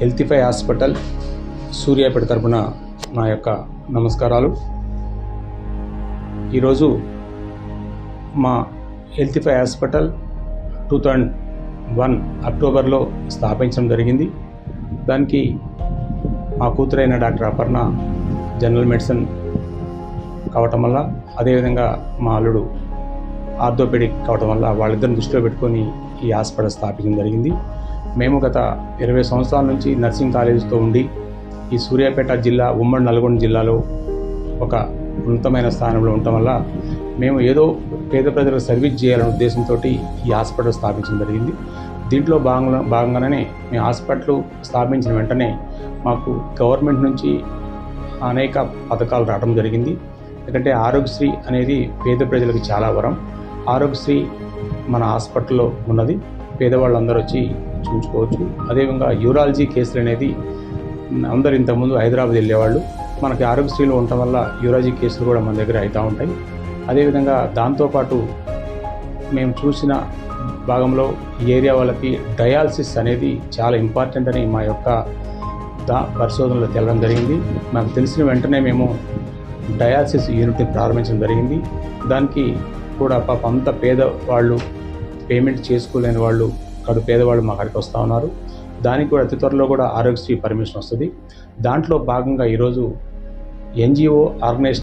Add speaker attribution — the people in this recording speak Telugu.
Speaker 1: హెల్తిఫై హాస్పిటల్ సూర్యాపేట తరపున నా యొక్క నమస్కారాలు. ఈరోజు మా Healthify hospital two thousand one అక్టోబర్లో స్థాపించడం జరిగింది. దానికి మా కూతురైన డాక్టర్ అపర్ణ జనరల్ మెడిసిన్ కావటం వల్ల అదేవిధంగా మా అల్లుడు ఆర్థోపెడిక్ కావటం వల్ల వాళ్ళిద్దరిని దృష్టిలో పెట్టుకొని ఈ హాస్పిటల్ స్థాపించడం జరిగింది. మేము గత ఇరవై సంవత్సరాల నుంచి నర్సింగ్ కాలేజీతో ఉండి ఈ సూర్యాపేట జిల్లా ఉమ్మడి నల్గొండ జిల్లాలో ఒక ఉన్నతమైన స్థానంలో ఉండటం వల్ల మేము ఏదో పేద ప్రజలకు సర్వీస్ చేయాలనే ఉద్దేశంతో ఈ హాస్పిటల్ స్థాపించడం జరిగింది. దీంట్లో భాగంగా భాగంగానే మేము హాస్పిటల్ స్థాపించిన వెంటనే మాకు గవర్నమెంట్ నుంచి అనేక పథకాలు రావడం జరిగింది. ఎందుకంటే ఆరోగ్యశ్రీ అనేది పేద ప్రజలకు చాలా వరం. ఆరోగ్యశ్రీ మన హాస్పిటల్లో ఉన్నది. పేదవాళ్ళందరూ వచ్చి చూసుకోవచ్చు. అదేవిధంగా యూరాలజీ కేసులు అనేది అందరు ఇంతకుముందు హైదరాబాద్ వెళ్ళేవాళ్ళు. మనకి ఆరోగ్యశ్రీలో ఉండటం వల్ల యూరాలజీ కేసులు కూడా మన దగ్గర అవుతూ ఉంటాయి. అదేవిధంగా దాంతోపాటు మేము చూసిన భాగంలో ఈ ఏరియా వాళ్ళకి డయాలసిస్ అనేది చాలా ఇంపార్టెంట్ అని మా యొక్క దా పరిశోధనలో తెలడం జరిగింది. మాకు తెలిసిన వెంటనే మేము డయాలసిస్ యూనిట్ని ప్రారంభించడం జరిగింది. దానికి కూడా పాప అంత పేదవాళ్ళు పేమెంట్ చేసుకోలేని వాళ్ళు కడు పేదవాళ్ళు మా కాడికి వస్తూ ఉన్నారు. దానికి కూడా అతి త్వరలో కూడా ఆరోగ్యశ్రీ పర్మిషన్ వస్తుంది. దాంట్లో భాగంగా ఈరోజు ఎన్జిఓ ఆర్గనైజ్